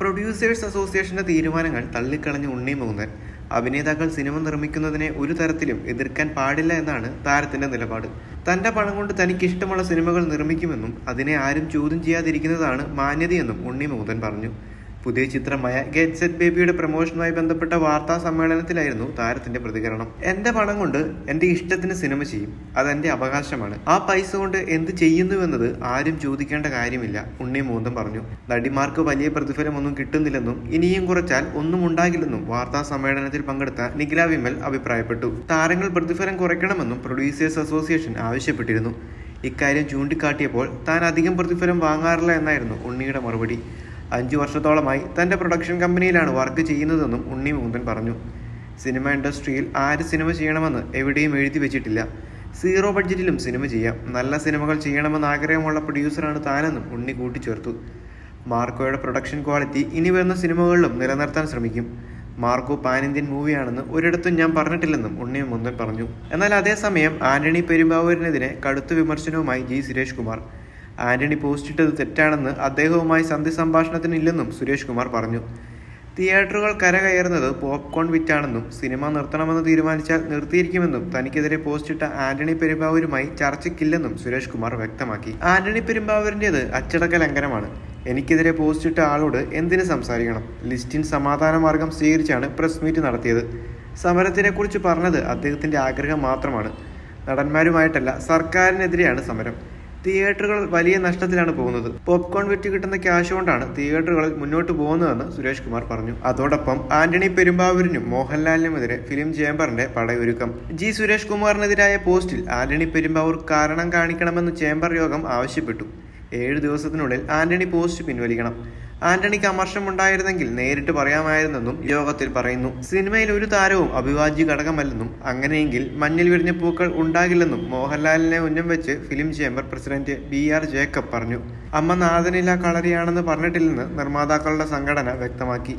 Producers അസോസിയേഷന്റെ തീരുമാനങ്ങൾ തള്ളിക്കളഞ്ഞ ഉണ്ണി മൂന്നൻ അഭിനേതാക്കൾ സിനിമ നിർമ്മിക്കുന്നതിനെ ഒരു തരത്തിലും എതിർക്കാൻ പാടില്ല എന്നാണ് താരത്തിന്റെ നിലപാട്. തന്റെ പണം കൊണ്ട് തനിക്ക് ഇഷ്ടമുള്ള സിനിമകൾ നിർമ്മിക്കുമെന്നും അതിനെ ആരും ചോദ്യം ചെയ്യാതിരിക്കുന്നതാണ് മാന്യതയെന്നും ഉണ്ണി മൂതൻ പറഞ്ഞു. പുതിയ ചിത്രമായ ഗെറ്റ് സെറ്റ് ബേബിയുടെ പ്രൊമോഷനുമായി ബന്ധപ്പെട്ട വാർത്താ സമ്മേളനത്തിലായിരുന്നു താരത്തിന്റെ പ്രതികരണം. എന്റെ പണം കൊണ്ട് എന്റെ ഇഷ്ടത്തിന് സിനിമ ചെയ്യും. അതെന്റെ അവകാശമാണ്. ആ പൈസ കൊണ്ട് എന്ത് ചെയ്യുന്നുവെന്നത് ആരും ചോദിക്കേണ്ട കാര്യമില്ല ഉണ്ണി മൂന്തം പറഞ്ഞു. നടിമാർക്ക് വലിയ പ്രതിഫലമൊന്നും കിട്ടുന്നില്ലെന്നും ഇനിയും കുറച്ചാൽ ഒന്നും ഉണ്ടാകില്ലെന്നും വാർത്താ സമ്മേളനത്തിൽ പങ്കെടുത്ത നിഖില വിമൽ അഭിപ്രായപ്പെട്ടു. താരങ്ങൾ പ്രതിഫലം കുറയ്ക്കണമെന്നും പ്രൊഡ്യൂസേഴ്സ് അസോസിയേഷൻ ആവശ്യപ്പെട്ടിരുന്നു. ഇക്കാര്യം ചൂണ്ടിക്കാട്ടിയപ്പോൾ താൻ അധികം പ്രതിഫലം വാങ്ങാറില്ല എന്നായിരുന്നു ഉണ്ണിയുടെ മറുപടി. അഞ്ചു വർഷത്തോളമായി തന്റെ പ്രൊഡക്ഷൻ കമ്പനിയിലാണ് വർക്ക് ചെയ്യുന്നതെന്നും ഉണ്ണി മുകുന്ദൻ പറഞ്ഞു. സിനിമ ഇൻഡസ്ട്രിയിൽ ആര് സിനിമ ചെയ്യണമെന്ന് എവിടെയും എഴുതി വെച്ചിട്ടില്ല. സീറോ ബഡ്ജറ്റിലും സിനിമ ചെയ്യാം. നല്ല സിനിമകൾ ചെയ്യണമെന്ന് ആഗ്രഹമുള്ള പ്രൊഡ്യൂസറാണ് താനെന്നും ഉണ്ണി കൂട്ടിച്ചേർത്തു. മാർക്കോയുടെ പ്രൊഡക്ഷൻ ക്വാളിറ്റി ഇനി വരുന്ന സിനിമകളിലും നിലനിർത്താൻ ശ്രമിക്കും. മാർക്കോ പാൻ ഇന്ത്യൻ മൂവിയാണെന്ന് ഒരിടത്തും ഞാൻ പറഞ്ഞിട്ടില്ലെന്നും ഉണ്ണി മുന്തൻ പറഞ്ഞു. എന്നാൽ അതേസമയം ആന്റണി പെരുമ്പാവൂരിനെതിരെ കടുത്ത വിമർശനവുമായി ജി സുരേഷ് കുമാർ. ആന്റണി പോസ്റ്റ് ഇട്ടത് തെറ്റാണെന്ന് അദ്ദേഹവുമായി സന്ധി സംഭാഷണത്തിനില്ലെന്നും സുരേഷ് കുമാർ പറഞ്ഞു. തിയേറ്ററുകൾ കരകയറുന്നത് പോപ്കോൺ വിറ്റാണെന്നും സിനിമ നിർത്തണമെന്ന് തീരുമാനിച്ചാൽ നിർത്തിയിരിക്കുമെന്നും തനിക്കെതിരെ പോസ്റ്റിട്ട ആന്റണി പെരുമ്പാവൂരുമായി ചർച്ചയ്ക്കില്ലെന്നും സുരേഷ് കുമാർ വ്യക്തമാക്കി. ആന്റണി പെരുമ്പാവൂരിന്റെത് അച്ചടക്ക ലംഘനമാണ്. എനിക്കെതിരെ പോസ്റ്റിട്ട ആളോട് എന്തിനു സംസാരിക്കണം? ലിസ്റ്റിൻ സമാധാന മാർഗം സ്വീകരിച്ചാണ് പ്രസ് മീറ്റ് നടത്തിയത്. സമരത്തിനെക്കുറിച്ച് പറഞ്ഞത് അദ്ദേഹത്തിന്റെ ആഗ്രഹം മാത്രമാണ്. നടന്മാരുമായിട്ടല്ല സർക്കാരിനെതിരെയാണ് സമരം. തിയേറ്ററുകൾ വലിയ നഷ്ടത്തിലാണ് പോകുന്നത്. പോപ്കോൺ വിറ്റ് കിട്ടുന്ന ക്യാഷ് കൊണ്ടാണ് തിയേറ്ററുകളിൽ മുന്നോട്ട് പോകുന്നതെന്ന് സുരേഷ് കുമാർ പറഞ്ഞു. അതോടൊപ്പം ആന്റണി പെരുമ്പാവൂരിനും മോഹൻലാലിനുമെതിരെ ഫിലിം ചേംബറിന്റെ പടയൊരുക്കം. ജി സുരേഷ് കുമാറിനെതിരായ പോസ്റ്റിൽ ആന്റണി പെരുമ്പാവൂർ കാരണം കാണിക്കണമെന്ന് ചേംബർ യോഗം ആവശ്യപ്പെട്ടു. ഏഴ് ദിവസത്തിനുള്ളിൽ ആന്റണി പോസ്റ്റ് പിൻവലിക്കണം. ആന്റണിക്ക് അമർഷമുണ്ടായിരുന്നെങ്കിൽ നേരിട്ട് പറയാമായിരുന്നെന്നും യോഗത്തിൽ പറയുന്നു. സിനിമയിൽ ഒരു താരവും അഭിവാജ്യ ഘടകമല്ലെന്നും അങ്ങനെയെങ്കിൽ മഞ്ഞിൽ വിരിഞ്ഞ പൂക്കൾ ഉണ്ടാകില്ലെന്നും മോഹൻലാലിനെ ഉന്നം വെച്ച് film chamber president B R Jacob പറഞ്ഞു. അമ്മ നാഥനില കളരിയാണെന്ന് പറഞ്ഞിട്ടില്ലെന്ന് നിർമ്മാതാക്കളുടെ സംഘടന വ്യക്തമാക്കി.